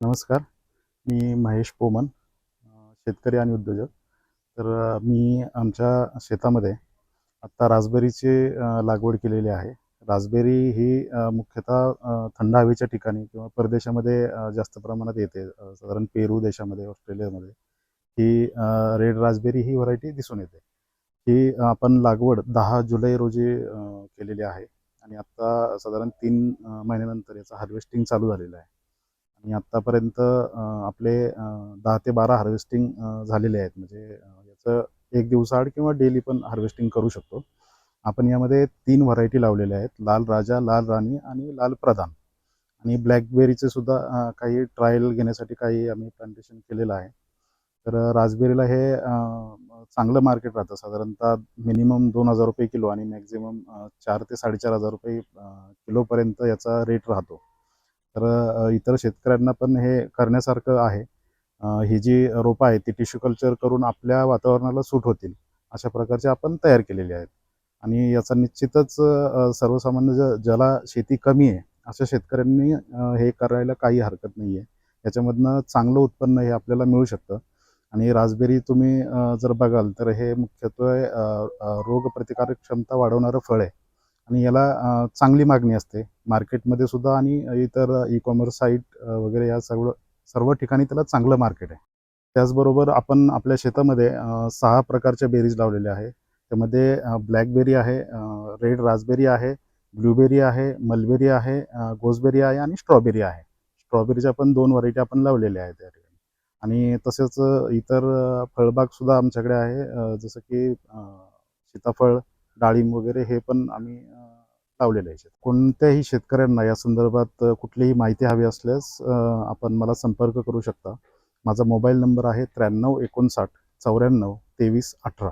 नमस्कार. मी महेश पोमन शेतकरी आणि उद्योजक. तर मी आमच्या शेतामध्ये आत्ता रासबेरीची लागवड केलेली आहे. रासबेरी ही मुख्यतः थंड हवेच्या ठिकाणी किंवा परदेशामध्ये जास्त प्रमाणात येते. साधारण पेरू देशामध्ये ऑस्ट्रेलियामध्ये. ही रेड रासबेरी ही व्हरायटी दिसून येते. ही आपण लागवड दहा जुलै रोजी केलेली आहे. आणि आत्ता साधारण तीन महिन्यानंतर याचं हार्वेस्टिंग चालू झालेलं आहे. आणि आत्तापर्यंत आपले दहा ते बारा हार्वेस्टिंग झालेले आहेत. म्हणजे याचं एक दिवसाआड किंवा डेली पण हार्वेस्टिंग करू शकतो. आपण यामध्ये तीन व्हरायटी लावलेल्या आहेत. लाल राजा लाल राणी आणि लाल प्रधान. आणि ब्लॅकबेरीचे सुद्धा काही ट्रायल घेण्यासाठी काही आम्ही प्लांटेशन केलेलं आहे. तर राजबेरीला हे चांगलं मार्केट राहतं. साधारणतः मिनिमम दोन हजार रुपये किलो आणि मॅक्झिमम चार ते साडेचार हजार रुपये किलोपर्यंत याचा रेट राहतो. तर इतर शेतकऱ्यांना पण हे करण्यासारखं आहे. ही जी रोपं आहेत ती टिश्यू कल्चर करून आपल्या वातावरणाला सूट होतील अशा प्रकारचे आपण तयार केलेले आहेत. आणि याचा निश्चितच सर्वसामान्य ज ज्याला शेती कमी आहे अशा शेतकऱ्यांनी हे करायला काही हरकत नाही आहे. याच्यामधनं चांगलं उत्पन्न हे आपल्याला मिळू शकतं. आणि रासबेरी तुम्ही जर बघाल तर हे मुख्यत्वे रोगप्रतिकारक क्षमता वाढवणारं फळ आहे. आणि याला चांगली मागणी असते. मार्केटमध्ये सुद्धा आणि इतर ई कॉमर्स साईट वगैरे या सगळं सर्व ठिकाणी त्याला चांगलं मार्केट आहे. त्याचबरोबर आपण आपल्या शेतामध्ये सहा प्रकारच्या बेरीज लावलेल्या आहे त्यामध्ये ब्लॅकबेरी आहे रेड रासबेरी आहे ब्लूबेरी आहे मलबेरी आहे गोसबेरी आहे आणि स्ट्रॉबेरी आहे. स्ट्रॉबेरीच्या पण दोन व्हरायटी आपण लावलेल्या आहेत त्या ठिकाणी. आणि तसेच इतर फळबागसुद्धा आमच्याकडे आहे. जसं की सीताफळ डाळिंब वगैरे हे पण आम्ही लावलेले आहे कोणत्याही शेतकऱ्यांना या संदर्भात कुठलीही माहिती हवी असल्यास आपण मला संपर्क करू शकता. माझा मोबाईल नंबर आहे त्र्याण्णव एकोणसाठ चौऱ्याण्णव तेवीस अठरा.